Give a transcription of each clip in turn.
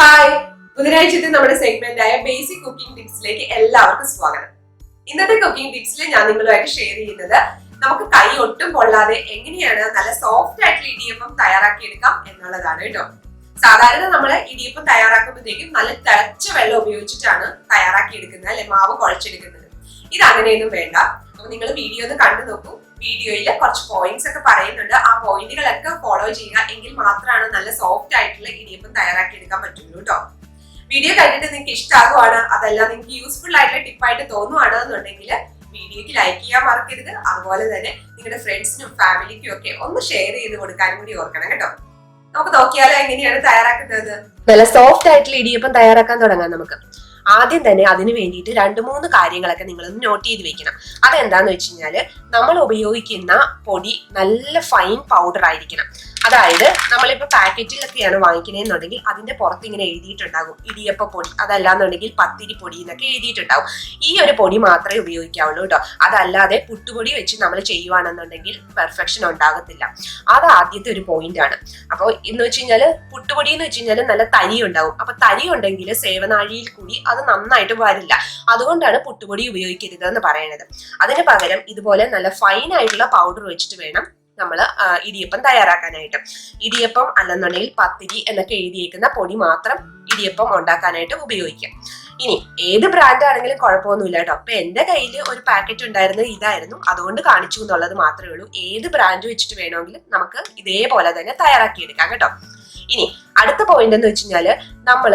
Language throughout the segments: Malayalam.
ഹായ് ബുധനാഴ്ചത്തെ നമ്മുടെ സെഗ്മെന്റ് ആയ ബേസിക് കുക്കിംഗ് ടിപ്സിലേക്ക് എല്ലാവർക്കും സ്വാഗതം. ഇന്നത്തെ കുക്കിംഗ് ടിപ്സിൽ ഞാൻ നിങ്ങളുമായിട്ട് ഷെയർ ചെയ്യുന്നത് നമുക്ക് കൈ ഒട്ടും പൊള്ളാതെ എങ്ങനെയാണ് നല്ല സോഫ്റ്റ് ആയിട്ടുള്ള ഇടിയപ്പം തയ്യാറാക്കി തയ്യാറാക്കിയെടുക്കാം എന്നുള്ളതാണ് കേട്ടോ സാധാരണ നമ്മൾ ഇടിയപ്പം തയ്യാറാക്കുമ്പോഴത്തേക്കും നല്ല തിളച്ച വെള്ളം ഉപയോഗിച്ചിട്ടാണ് തയ്യാറാക്കിയെടുക്കുന്നത് അല്ലെ മാവ് കുഴച്ചെടുക്കുന്നത്. ഇത് അങ്ങനെയൊന്നും വേണ്ട. അപ്പൊ നിങ്ങൾ വീഡിയോ ഒന്ന് കണ്ടു നോക്കൂ. വീഡിയോയിൽ കുറച്ച് പോയിന്റ്സ് ഒക്കെ പറയുന്നുണ്ട്. ആ പോയിന്റുകളൊക്കെ ഫോളോ ചെയ്യുക. എങ്കിൽ മാത്രമാണ് നല്ല സോഫ്റ്റ് ആയിട്ടുള്ള ഇടിയപ്പം തയ്യാറാക്കി എടുക്കാൻ പറ്റുള്ളൂ കേട്ടോ വീഡിയോ കണ്ടിട്ട് നിങ്ങൾക്ക് ഇഷ്ടമാകുവാണ് അതല്ല നിങ്ങൾക്ക് യൂസ്ഫുൾ ആയിട്ടുള്ള ടിപ്പായിട്ട് തോന്നുവാണ് എന്നുണ്ടെങ്കിൽ വീഡിയോക്ക് ലൈക്ക് ചെയ്യാൻ മറക്കരുത്. അതുപോലെ തന്നെ നിങ്ങളുടെ ഫ്രണ്ട്സിനും ഫാമിലിക്കും ഒക്കെ ഒന്ന് ഷെയർ ചെയ്ത് കൊടുക്കാനും കൂടി ഓർക്കണം കേട്ടോ. നമുക്ക് നോക്കിയാലോ എങ്ങനെയാണ് തയ്യാറാക്കുന്നത്? നല്ല സോഫ്റ്റ് ആയിട്ടുള്ള ഇടിയപ്പം തയ്യാറാക്കാൻ തുടങ്ങാം നമുക്ക്. ആദ്യം തന്നെ അതിന് വേണ്ടിയിട്ട് രണ്ട് മൂന്ന് കാര്യങ്ങളൊക്കെ നിങ്ങൾ നോട്ട് ചെയ്ത് വെക്കണം. അതെന്താന്ന് വെച്ച് കഴിഞ്ഞാൽ നമ്മൾ ഉപയോഗിക്കുന്ന പൊടി നല്ല ഫൈൻ പൗഡർ ആയിരിക്കണം. അതായത് നമ്മളിപ്പോ പാക്കറ്റിലൊക്കെയാണ് വാങ്ങിക്കുന്നതെന്നുണ്ടെങ്കിൽ അതിന്റെ പുറത്ത് ഇങ്ങനെ എഴുതിയിട്ടുണ്ടാകും. ഇടിയപ്പ പൊടി അതല്ലാന്നുണ്ടെങ്കിൽ പത്തിരി പൊടി എന്നൊക്കെ എഴുതിയിട്ടുണ്ടാകും. ഈ ഒരു പൊടി മാത്രമേ ഉപയോഗിക്കാവുള്ളൂ കേട്ടോ. അതല്ലാതെ പുട്ടുപൊടി വെച്ച് നമ്മൾ ചെയ്യുവാണെന്നുണ്ടെങ്കിൽ പെർഫെക്ഷൻ ഉണ്ടാകത്തില്ല. അത് ആദ്യത്തെ ഒരു പോയിന്റ് ആണ്. അപ്പോൾ എന്ന് വെച്ച് കഴിഞ്ഞാൽ പുട്ടുപൊടി എന്ന് വെച്ച് കഴിഞ്ഞാൽ നല്ല തരി ഉണ്ടാവും. അപ്പൊ തരി ഉണ്ടെങ്കിൽ സേവനാഴിയിൽ കൂടി അത് നന്നായിട്ട് വരില്ല. അതുകൊണ്ടാണ് പുട്ടുപൊടി ഉപയോഗിക്കരുത് എന്ന് പറയുന്നത് അതിന് പകരം ഇതുപോലെ നല്ല ഫൈൻ ആയിട്ടുള്ള പൗഡർ വെച്ചിട്ട് വേണം നമ്മൾ ഇടിയപ്പം തയ്യാറാക്കാനായിട്ട്. ഇടിയപ്പം അല്ലെന്നുണ്ടെങ്കിൽ പത്തിരി എന്നൊക്കെ എഴുതിയേക്കുന്ന പൊടി മാത്രം ഇടിയപ്പം ഉണ്ടാക്കാനായിട്ട് ഉപയോഗിക്കാം ഇനി ഏത് ബ്രാൻഡ് ആണെങ്കിലും കുഴപ്പമൊന്നുമില്ല കേട്ടോ. അപ്പൊ എന്റെ കയ്യിൽ ഒരു പാക്കറ്റ് ഉണ്ടായിരുന്നത് ഇതായിരുന്നു. അതുകൊണ്ട് കാണിച്ചു എന്നുള്ളത് മാത്രമേ ഉള്ളൂ. ഏത് ബ്രാൻഡ് വെച്ചിട്ട് വേണമെങ്കിലും നമുക്ക് ഇതേപോലെ തന്നെ തയ്യാറാക്കിയെടുക്കാം കേട്ടോ. ഇനി അടുത്ത പോയിന്റ് എന്ന് വെച്ച് കഴിഞ്ഞാൽ നമ്മൾ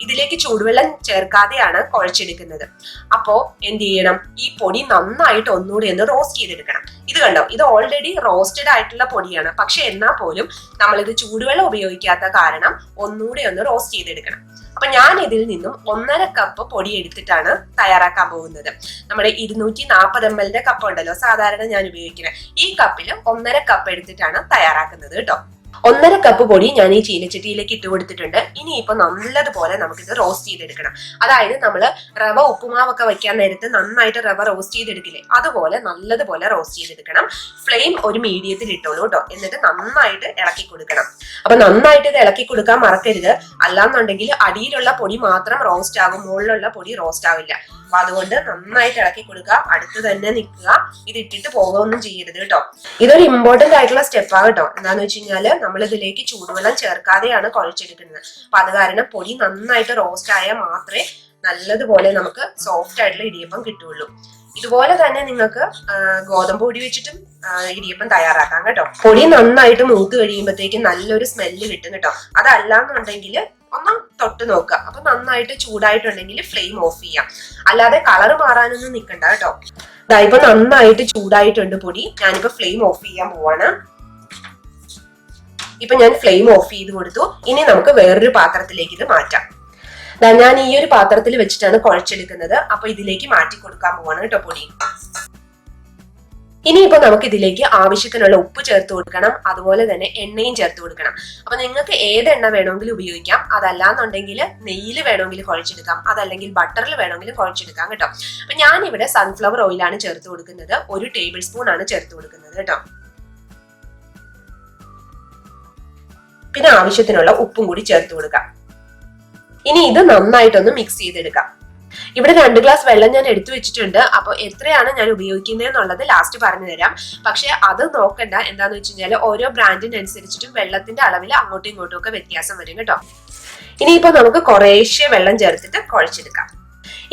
ഇതിലേക്ക് ചൂടുവെള്ളം ചേർക്കാതെയാണ് കുഴച്ചെടുക്കുന്നത്. അപ്പോ എന്ത് ചെയ്യണം? ഈ പൊടി നന്നായിട്ട് ഒന്നുകൂടി ഒന്ന് റോസ്റ്റ് ചെയ്തെടുക്കണം. ഇത് കണ്ടോ? ഇത് ഓൾറെഡി റോസ്റ്റഡ് ആയിട്ടുള്ള പൊടിയാണ്. പക്ഷെ എന്നാൽ പോലും നമ്മൾ ഇത് ചൂടുവെള്ളം ഉപയോഗിക്കാത്ത കാരണം ഒന്നുകൂടി ഒന്ന് റോസ്റ്റ് ചെയ്തെടുക്കണം. അപ്പൊ ഞാൻ ഇതിൽ നിന്നും ഒന്നര കപ്പ് പൊടി എടുത്തിട്ടാണ് തയ്യാറാക്കാൻ പോകുന്നത്. നമ്മുടെ ഇരുന്നൂറ്റി നാൽപ്പത് എം എല്ലിന്റെ കപ്പ് ഉണ്ടല്ലോ. സാധാരണ ഞാൻ ഉപയോഗിക്കുന്നത് ഈ കപ്പിൽ ഒന്നര കപ്പ് എടുത്തിട്ടാണ് തയ്യാറാക്കുന്നത് കേട്ടോ. ഒന്നര കപ്പ് പൊടി ഞാൻ ഈ ചീനച്ചട്ടിയിലേക്ക് ഇട്ട് കൊടുത്തിട്ടുണ്ട്. ഇനിയിപ്പോ നല്ലതുപോലെ നമുക്കിത് റോസ്റ്റ് ചെയ്തെടുക്കണം. അതായത് നമ്മൾ റവ ഉപ്പുമാവൊക്കെ വെക്കാൻ നേരത്ത് നന്നായിട്ട് റവ റോസ്റ്റ് ചെയ്തെടുക്കില്ലേ? അതുപോലെ നല്ലതുപോലെ റോസ്റ്റ് ചെയ്തെടുക്കണം. ഫ്ലെയിം ഒരു മീഡിയത്തിൽ ഇട്ടോളൂ കേട്ടോ എന്നിട്ട് നന്നായിട്ട് ഇളക്കി കൊടുക്കണം. അപ്പൊ നന്നായിട്ട് ഇത് ഇളക്കി കൊടുക്കാൻ മറക്കരുത്. അല്ലാന്നുണ്ടെങ്കിൽ അടിയിലുള്ള പൊടി മാത്രം റോസ്റ്റ് ആകും മുകളിലുള്ള പൊടി റോസ്റ്റ് ആവില്ല. അപ്പൊ അതുകൊണ്ട് നന്നായിട്ട് ഇളക്കി കൊടുക്കുക. അടുത്ത് തന്നെ നിൽക്കുക. ഇത് ഇട്ടിട്ട് പോകുകയൊന്നും ചെയ്യരുത് കേട്ടോ ഇതൊരു ഇമ്പോർട്ടന്റ് ആയിട്ടുള്ള സ്റ്റെപ്പാണ് കേട്ടോ എന്താന്ന് വെച്ച് കഴിഞ്ഞാൽ നമ്മൾ ഇതിലേക്ക് ചൂടുവെള്ളം ചേർക്കാതെയാണ് കുഴച്ചെടുക്കുന്നത്. അപ്പൊ അത് കാരണം പൊടി നന്നായിട്ട് റോസ്റ്റ് ആയാൽ മാത്രമേ നല്ലതുപോലെ നമുക്ക് സോഫ്റ്റ് ആയിട്ടുള്ള ഇടിയപ്പം കിട്ടുള്ളൂ ഇതുപോലെ തന്നെ നിങ്ങൾക്ക് ഗോതമ്പ് പൊടി വെച്ചിട്ടും ഇടിയപ്പം തയ്യാറാക്കാം കേട്ടോ. പൊടി നന്നായിട്ട് മൂത്ത് കഴിയുമ്പോഴത്തേക്ക് നല്ലൊരു സ്മെല്ല് കിട്ടും കേട്ടോ. അതല്ലാന്നുണ്ടെങ്കിൽ ഒന്ന് തൊട്ട് നോക്കുക. അപ്പൊ നന്നായിട്ട് ചൂടായിട്ടുണ്ടെങ്കിൽ ഫ്ലെയിം ഓഫ് ചെയ്യാം. അല്ലാതെ കളർ മാറാനൊന്നും നിൽക്കണ്ട കേട്ടോ. ഇതായിപ്പോ നന്നായിട്ട് ചൂടായിട്ടുണ്ട് പൊടി. ഞാനിപ്പോ ഫ്ലെയിം ഓഫ് ചെയ്യാൻ പോവാണ്. ഇപ്പൊ ഞാൻ ഫ്ലെയിം ഓഫ് ചെയ്ത് കൊടുത്തു. ഇനി നമുക്ക് വേറൊരു പാത്രത്തിലേക്ക് ഇത് മാറ്റാം. ഞാൻ ഈ ഒരു പാത്രത്തിൽ വെച്ചിട്ടാണ് കുഴച്ചെടുക്കുന്നത്. അപ്പൊ ഇതിലേക്ക് മാറ്റി കൊടുക്കാൻ പോവാണ് കേട്ടോ പൊടി. ഇനിയിപ്പോ നമുക്ക് ഇതിലേക്ക് ആവശ്യത്തിനുള്ള ഉപ്പ് ചേർത്ത് കൊടുക്കണം. അതുപോലെ തന്നെ എണ്ണയും ചേർത്ത് കൊടുക്കണം. അപ്പൊ നിങ്ങൾക്ക് ഏത് എണ്ണ വേണമെങ്കിലും ഉപയോഗിക്കാം. അതല്ലാന്നുണ്ടെങ്കിൽ നെയ്യിൽ വേണമെങ്കിൽ കുഴച്ചെടുക്കാം. അതല്ലെങ്കിൽ ബട്ടറിൽ വേണമെങ്കിലും കുഴച്ചെടുക്കാം കേട്ടോ. അപ്പൊ ഞാനിവിടെ സൺഫ്ലവർ ഓയിലാണ് ചേർത്ത് കൊടുക്കുന്നത്. ഒരു ടേബിൾ സ്പൂൺ ആണ് ചേർത്ത് കൊടുക്കുന്നത് കേട്ടോ. പിന്നെ ആവശ്യത്തിനുള്ള ഉപ്പും കൂടി ചേർത്ത് കൊടുക്കാം. ഇനി ഇത് നന്നായിട്ടൊന്ന് മിക്സ് ചെയ്തെടുക്കാം. ഇവിടെ രണ്ട് ഗ്ലാസ് വെള്ളം ഞാൻ എടുത്തു വെച്ചിട്ടുണ്ട്. അപ്പോൾ എത്രയാണ് ഞാൻ ഉപയോഗിക്കുന്നത് എന്നുള്ളത് ലാസ്റ്റ് പറഞ്ഞു തരാം. പക്ഷെ അത് നോക്കണ്ട. എന്താന്ന് വെച്ച് കഴിഞ്ഞാൽ ഓരോ ബ്രാൻഡിനനുസരിച്ചിട്ടും വെള്ളത്തിന്റെ അളവിൽ അങ്ങോട്ടും ഇങ്ങോട്ടും ഒക്കെ വ്യത്യാസം വരും കേട്ടോ. ഇനിയിപ്പോ നമുക്ക് കുറേശ്ശെ വെള്ളം ചേർത്തിട്ട് കുഴച്ചെടുക്കാം.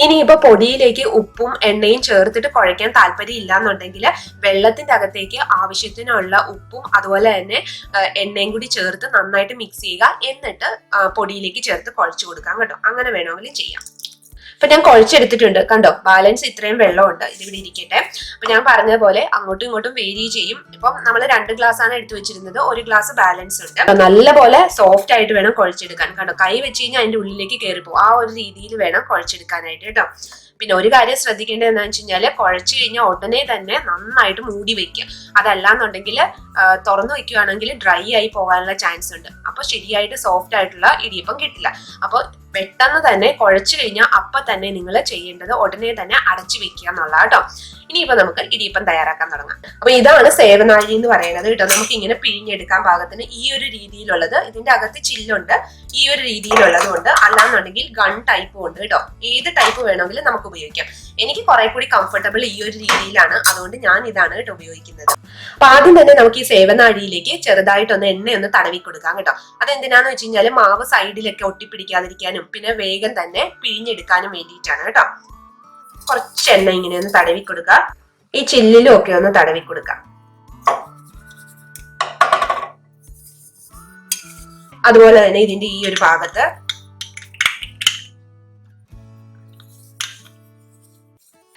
ഇനിയിപ്പോ പൊടിയിലേക്ക് ഉപ്പും എണ്ണയും ചേർത്തിട്ട് കുഴയ്ക്കാൻ താല്പര്യം ഇല്ലാന്നുണ്ടെങ്കിൽ വെള്ളത്തിന്റെ അകത്തേക്ക് ആവശ്യത്തിനുള്ള ഉപ്പും അതുപോലെ തന്നെ എണ്ണയും കൂടി ചേർത്ത് നന്നായിട്ട് മിക്സ് ചെയ്യുക. എന്നിട്ട് പൊടിയിലേക്ക് ചേർത്ത് കുഴച്ചു കൊടുക്കാം കേട്ടോ. അങ്ങനെ വേണമെങ്കിലും ചെയ്യാം. അപ്പൊ ഞാൻ കുഴച്ചെടുത്തിട്ടുണ്ട്. കണ്ടോ? ബാലൻസ് ഇത്രയും വെള്ളമുണ്ട്. ഇതിവിടെ ഇരിക്കട്ടെ. അപ്പൊ ഞാൻ പറഞ്ഞ പോലെ അങ്ങോട്ടും ഇങ്ങോട്ടും വേരി ചെയ്യും. ഇപ്പം നമ്മൾ രണ്ട് ഗ്ലാസ് ആണ് എടുത്തു വെച്ചിരുന്നത്. ഒരു ഗ്ലാസ് ബാലൻസ് ഉണ്ട്. നല്ലപോലെ സോഫ്റ്റ് ആയിട്ട് വേണം കുഴച്ചെടുക്കാൻ. കണ്ടോ? കൈ വെച്ച് കഴിഞ്ഞാൽ അതിന്റെ ഉള്ളിലേക്ക് കയറിപ്പോ ആ ഒരു രീതിയിൽ വേണം കുഴച്ചെടുക്കാനായിട്ട് കേട്ടോ. പിന്നെ ഒരു കാര്യം ശ്രദ്ധിക്കേണ്ടത് എന്താണെന്ന് വെച്ച് കഴിഞ്ഞാൽ കുഴച്ചു കഴിഞ്ഞാൽ ഉടനെ തന്നെ നന്നായിട്ട് മൂടി വെക്കുക. അതല്ലാന്നുണ്ടെങ്കിൽ തുറന്നു വെക്കുകയാണെങ്കിൽ ഡ്രൈ ആയി പോകാനുള്ള ചാൻസ് ഉണ്ട്. അപ്പൊ ശരിയായിട്ട് സോഫ്റ്റ് ആയിട്ടുള്ള ഇടിയപ്പം കിട്ടില്ല. അപ്പോൾ പെട്ടെന്ന് തന്നെ കുഴച്ചു കഴിഞ്ഞാൽ അപ്പൊ തന്നെ നിങ്ങൾ ചെയ്യേണ്ടത് ഉടനെ തന്നെ അടച്ചു വെക്കുക എന്നുള്ള കേട്ടോ ഇനിയിപ്പോ നമുക്ക് ഇടിയപ്പം തയ്യാറാക്കാൻ തുടങ്ങാം. അപ്പൊ ഇതാണ് സേവനാഴി എന്ന് പറയുന്നത് കേട്ടോ നമുക്ക് ഇങ്ങനെ പിഴിഞ്ഞെടുക്കാൻ പാകത്തിന് ഈ ഒരു രീതിയിലുള്ളത്. ഇതിന്റെ അകത്ത് ചില്ലുണ്ട്. ഈ ഒരു രീതിയിലുള്ളത് ഉണ്ട് അല്ലാന്നുണ്ടെങ്കിൽ ഗൺ ടൈപ്പും ഉണ്ട് കേട്ടോ ഏത് ടൈപ്പ് വേണമെങ്കിലും നമുക്ക് ഉപയോഗിക്കാം. എനിക്ക് കുറെ കൂടി കംഫർട്ടബിൾ ഈ ഒരു രീതിയിലാണ്. അതുകൊണ്ട് ഞാൻ ഇതാണ് കേട്ടോ ഉപയോഗിക്കുന്നത്. അപ്പൊ ആദ്യം തന്നെ നമുക്ക് ഈ സേവനാഴിയിലേക്ക് ചെറുതായിട്ടൊന്ന് എണ്ണ ഒന്ന് തടവി കൊടുക്കാം കേട്ടോ. അതെന്തിനാന്ന് വെച്ച് കഴിഞ്ഞാൽ മാവ് സൈഡിലൊക്കെ ഒട്ടിപ്പിടിക്കാതിരിക്കാനും പിന്നെ വേഗം തന്നെ പിഴിഞ്ഞെടുക്കാനും വേണ്ടിയിട്ടാണ് കേട്ടോ. കുറച്ച് എണ്ണ ഇങ്ങനെ ഒന്ന് തടവി കൊടുക്കുക ഈ ചില്ലിലും ഒക്കെ ഒന്ന് തടവി കൊടുക്കാം അതുപോലെ തന്നെ ഇതിന്റെ ഈ ഒരു ഭാഗത്ത്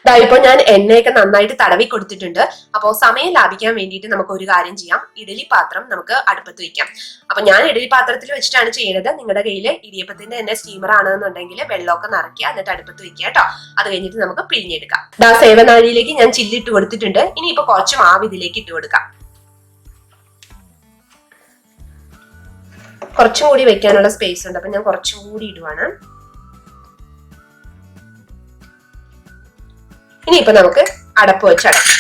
ദാ ഇപ്പൊ ഞാൻ എണ്ണയൊക്കെ നന്നായിട്ട് തടവി കൊടുത്തിട്ടുണ്ട്. അപ്പോൾ സമയം ലാഭിക്കാൻ വേണ്ടിയിട്ട് നമുക്ക് ഒരു കാര്യം ചെയ്യാം. ഇഡലി പാത്രം നമുക്ക് അടുപ്പത്ത് വെക്കാം. അപ്പൊ ഞാൻ ഇഡലി പാത്രത്തിൽ വെച്ചിട്ടാണ് ചെയ്യുന്നത് നിങ്ങളുടെ കയ്യിൽ ഇടിയപ്പത്തിന്റെ തന്നെ സ്റ്റീമർ ആണെന്നുണ്ടെങ്കിൽ വെള്ളമൊക്കെ നിറയ്ക്കുക എന്നിട്ട് അടുപ്പത്ത് വെക്കുക കേട്ടോ. അത് കഴിഞ്ഞിട്ട് നമുക്ക് പിഴിഞ്ഞെടുക്കാം. ദാ സേവനാഴിയിലേക്ക് ഞാൻ ചില്ലിട്ട് കൊടുത്തിട്ടുണ്ട്. ഇനി ഇപ്പൊ കുറച്ച് മാവ് ഇതിലേക്ക് ഇട്ട് കൊടുക്കാം. കുറച്ചും കൂടി വെക്കാനുള്ള സ്പേസ് ഉണ്ട്. അപ്പൊ ഞാൻ കുറച്ചും കൂടി ഇടുവാണ്. ഇനിയിപ്പോ നമുക്ക് അടപ്പ് വെച്ച് അടക്കാം.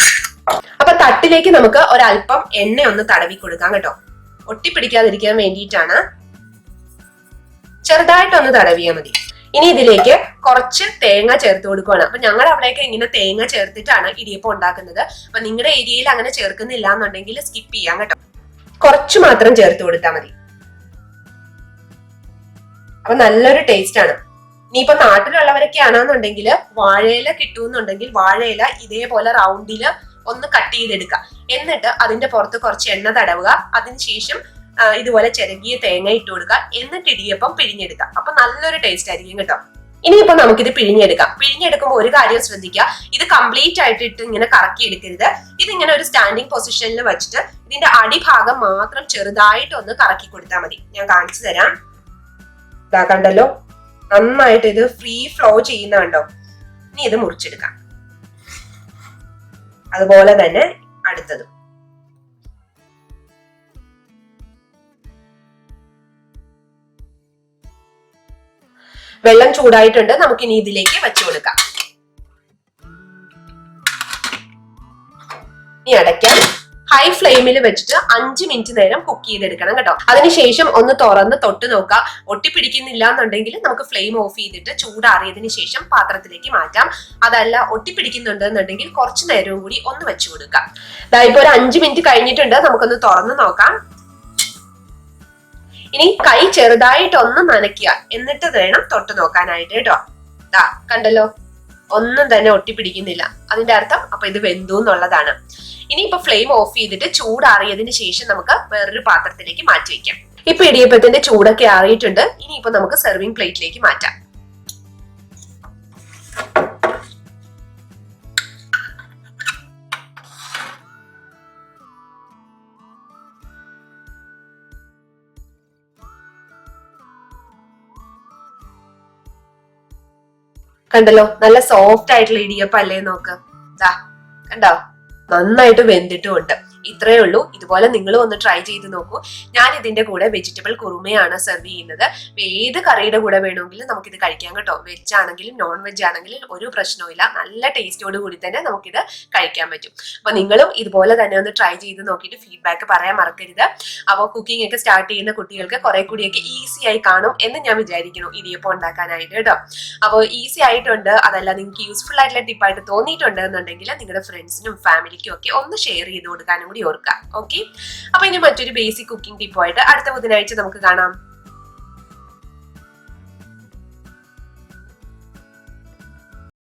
അപ്പൊ തട്ടിലേക്ക് നമുക്ക് ഒരല്പം എണ്ണ ഒന്ന് തടവി കൊടുക്കാം കേട്ടോ. ഒട്ടിപ്പിടിക്കാതിരിക്കാൻ വേണ്ടിയിട്ടാണ് ചെറുതായിട്ടൊന്ന് തടവിയാൽ മതി. ഇനി ഇതിലേക്ക് കുറച്ച് തേങ്ങ ചേർത്ത് കൊടുക്കുകയാണ് അപ്പൊ ഞങ്ങളുടെ അവിടെയൊക്കെ ഇങ്ങനെ തേങ്ങ ചേർത്തിട്ടാണ് ഇടിയപ്പം ഉണ്ടാക്കുന്നത്. അപ്പൊ നിങ്ങളുടെ ഏരിയയിൽ അങ്ങനെ ചേർക്കുന്നില്ല എന്നുണ്ടെങ്കിൽ സ്കിപ്പ് ചെയ്യാം കേട്ടോ. കുറച്ച് മാത്രം ചേർത്ത് കൊടുത്താൽ മതി. അപ്പൊ നല്ലൊരു ടേസ്റ്റ് ആണ്. ഇനിയിപ്പോ നാട്ടിലുള്ളവരൊക്കെ ആണെന്നുണ്ടെങ്കിൽ വാഴയില കിട്ടുമെന്നുണ്ടെങ്കിൽ വാഴയില ഇതേപോലെ റൗണ്ടിൽ ഒന്ന് കട്ട് ചെയ്തെടുക്കുക. എന്നിട്ട് അതിന്റെ പുറത്ത് കുറച്ച് എണ്ണ തടവുക. അതിനുശേഷം ഇതുപോലെ ചിരകിയ തേങ്ങ ഇട്ട് കൊടുക്കുക. എന്നിട്ട് ഇടിയപ്പം പിഴിഞ്ഞെടുക്കുക. അപ്പൊ നല്ലൊരു ടേസ്റ്റ് ആയിരിക്കും കേട്ടോ. ഇനിയിപ്പോ നമുക്കിത് പിഴിഞ്ഞെടുക്കാം. പിഴിഞ്ഞെടുക്കുമ്പോൾ ഒരു കാര്യം ശ്രദ്ധിക്കുക. ഇത് കംപ്ലീറ്റ് ആയിട്ട് ഇട്ട് ഇങ്ങനെ കറക്കി എടുക്കരുത് ഇതിങ്ങനെ ഒരു സ്റ്റാൻഡിങ് പൊസിഷനിൽ വെച്ചിട്ട് ഇതിന്റെ അടിഭാഗം മാത്രം ചെറുതായിട്ട് ഒന്ന് കറക്കി കൊടുത്താൽ മതി. ഞാൻ കാണിച്ചു തരാം. ഇതാ കണ്ടല്ലോ. നന്നായിട്ട് ഇത് ഫ്രീ ഫ്ലോ ചെയ്യുന്ന കണ്ടോ ഇനി ഇത് മുറിച്ചെടുക്കാം. അതുപോലെ തന്നെ അടുത്തതും. വെള്ളം ചൂടായിട്ടുണ്ട്. നമുക്ക് ഇനി ഇതിലേക്ക് വെച്ചു കൊടുക്കാം. ഇനി അടയ്ക്കാം. ഹൈ ഫ്ലെയിമിൽ വെച്ചിട്ട് അഞ്ച് മിനിറ്റ് നേരം കുക്ക് ചെയ്തെടുക്കണം കേട്ടോ. അതിനുശേഷം ഒന്ന് തുറന്ന് തൊട്ട് നോക്കുക ഒട്ടിപ്പിടിക്കുന്നില്ല എന്നുണ്ടെങ്കിൽ നമുക്ക് ഫ്ലെയിം ഓഫ് ചെയ്തിട്ട് ചൂടാറിയതിന് ശേഷം പാത്രത്തിലേക്ക് മാറ്റാം. അതല്ല ഒട്ടിപ്പിടിക്കുന്നുണ്ട് എന്നുണ്ടെങ്കിൽ കുറച്ച് നേരവും കൂടി ഒന്ന് വെച്ചു കൊടുക്കാം. ഇപ്പൊ ഒരു അഞ്ച് മിനിറ്റ് കഴിഞ്ഞിട്ടുണ്ട്. നമുക്കൊന്ന് തുറന്ന് നോക്കാം. ഇനി കൈ ചെറുതായിട്ടൊന്ന് നനയ്ക്കുക. എന്നിട്ട് വേണം തൊട്ട് നോക്കാനായിട്ട് കേട്ടോ. കണ്ടല്ലോ? ഒന്നും തന്നെ ഒട്ടിപ്പിടിക്കുന്നില്ല. അതിന്റെ അർത്ഥം അപ്പൊ ഇത് വെന്തു എന്നുള്ളതാണ്. ഇനിയിപ്പോ ഫ്ലെയിം ഓഫ് ചെയ്തിട്ട് ചൂടാറിയതിന് ശേഷം നമുക്ക് വേറൊരു പാത്രത്തിലേക്ക് മാറ്റി വെക്കാം. ഇപ്പൊ ഇടിയപ്പത്തിന്റെ ചൂടൊക്കെ ആറിയിട്ടുണ്ട്. ഇനിയിപ്പോ നമുക്ക് സെർവിങ് പ്ലേറ്റിലേക്ക് മാറ്റാം. കണ്ടല്ലോ? നല്ല സോഫ്റ്റ് ആയിട്ടുള്ള ഇടിയപ്പം അല്ലേ നോക്ക്. കണ്ടോ? നന്നായിട്ട് വെന്തിട്ടുമുണ്ട്. ഇത്രയേ ഉള്ളൂ. ഇതുപോലെ നിങ്ങൾ ഒന്ന് ട്രൈ ചെയ്ത് നോക്കൂ. ഞാൻ ഇതിന്റെ കൂടെ വെജിറ്റബിൾ കുറുമയാണ് സെർവ് ചെയ്യുന്നത്. ഏത് കറിയുടെ കൂടെ വേണമെങ്കിലും നമുക്കിത് കഴിക്കാം കേട്ടോ. വെജ് ആണെങ്കിലും നോൺ വെജ് ആണെങ്കിലും ഒരു പ്രശ്നവുമില്ല നല്ല ടേസ്റ്റോട് കൂടി തന്നെ നമുക്കിത് കഴിക്കാൻ പറ്റും. അപ്പൊ നിങ്ങളും ഇതുപോലെ തന്നെ ഒന്ന് ട്രൈ ചെയ്ത് നോക്കിയിട്ട് ഫീഡ്ബാക്ക് പറയാൻ മറക്കരുത്. അപ്പോൾ കുക്കിംഗ് ഒക്കെ സ്റ്റാർട്ട് ചെയ്യുന്ന കുട്ടികൾക്ക് കുറെ കൂടിയൊക്കെ ഈസി ആയി കാണും എന്ന് ഞാൻ വിചാരിക്കുന്നു ഇടിയപ്പം ഉണ്ടാക്കാനായിട്ട് കേട്ടോ. അപ്പോൾ ഈസി ആയിട്ടുണ്ട്. അതല്ല നിങ്ങൾക്ക് യൂസ്ഫുൾ ആയിട്ടുള്ള ടിപ്പായിട്ട് തോന്നിയിട്ടുണ്ട് എന്നുണ്ടെങ്കിൽ നിങ്ങളുടെ ഫ്രണ്ട്സിനും ഫാമിലിക്കും ഒക്കെ ഒന്ന് ഷെയർ ചെയ്ത് കൊടുക്കാനും കൂടി ഓർക്കുക ഓക്കെ അപ്പൊ ഇനി മറ്റൊരു ബേസിക് കുക്കിംഗ് ടിപ്പുമായിട്ട് അടുത്ത ബുധനാഴ്ച നമുക്ക് കാണാം.